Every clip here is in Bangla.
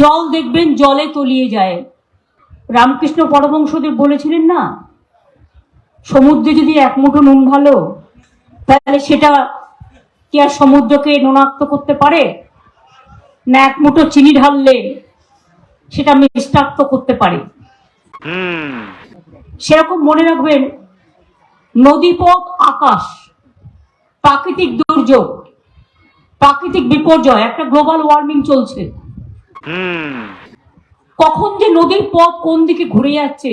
জল দেখবেন জলে তলিয়ে যায়। রামকৃষ্ণ পরমংসদেব বলেছিলেন না, সমুদ্রে যদি এক মুঠো নুন ঢালো, তাহলে সেটা কি আর সমুদ্রকে নুনাক্ত করতে পারে? না এক মুঠো চিনি ঢাললে সেটা মিষ্টাক্ত করতে পারে। সেরকম মনে রাখবেন, নদীপথ আকাশ, প্রাকৃতিক দুর্যোগ, প্রাকৃতিক বিপর্যয়, একটা গ্লোবাল ওয়ার্মিং চলছে। কখন যে নদীর পথ কোন দিকে ঘুরে যাচ্ছে?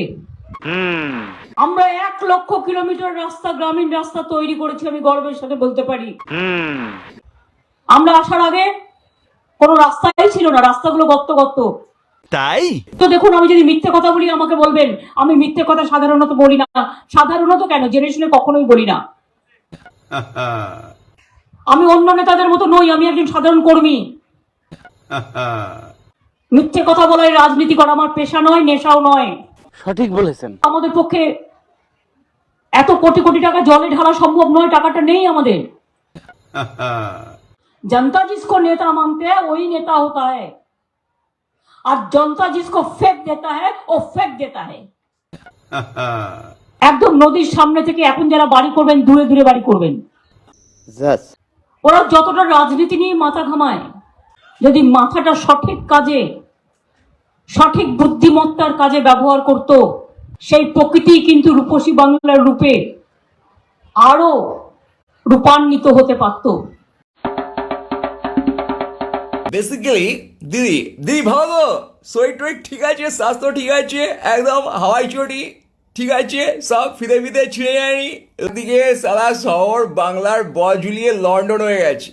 আমরা এক লক্ষ কিলোমিটার রাস্তা গ্রামীণ রাস্তা তৈরি করেছি আমি গর্বের সাথে বলতে পারি। আমরা আসার আগে কোনো রাস্তাই ছিল না রাস্তাগুলো গর্ত গর্ত। তাই? তো দেখুন আমি যদি মিথ্যে কথা বলি আমাকে বলবেন আমি মিথ্যে কথা সাধারণত বলি না। সাধারণত কেন? জেনে শুনে কখনোই বলি না। আমি অন্য নেতাদের মতো নই আমি একজন সাধারণ কর্মী। মিথ্যে কথা বলায় রাজনীতি করা আমার পেশা নয় নেশাও নয় সঠিক বলেছেন আমাদের পক্ষে এত কোটি কোটি টাকা জলে ঢালা সম্ভব নয় টাকাটা নেই আমাদের जनता जिसको नेता मानते हैं वही नेता होता है और जनता जिसको फेंक देता है वो फेंक देता है একদম নদীর সামনে থেকে এখন যারা বাড়ি করবেন দূরে দূরে বাড়ি করবেন জাস্ট ওরা যতটা রাজনীতি নিয়ে মাথা ঘামায় যদি মাথাটা সঠিক কাজে সঠিক বুদ্ধিমত্তার কাজে ব্যবহার করত। সেই প্রকৃতি কিন্তু রূপসী বাংলার রূপে আরও রূপান্বিত হতে পারত। বেসিক্যালি দিদি দিদি ভালো তো শরীর টরীর ঠিক আছে, স্বাস্থ্য ঠিক আছে, একদম হাওয়াই চটি ঠিক আছে, সব ফিরে ফিরে ছিঁড়ে যায়নি। ওদিকে সারা শহর বাংলার ব ঝুলিয়ে লন্ডন হয়ে গেছে।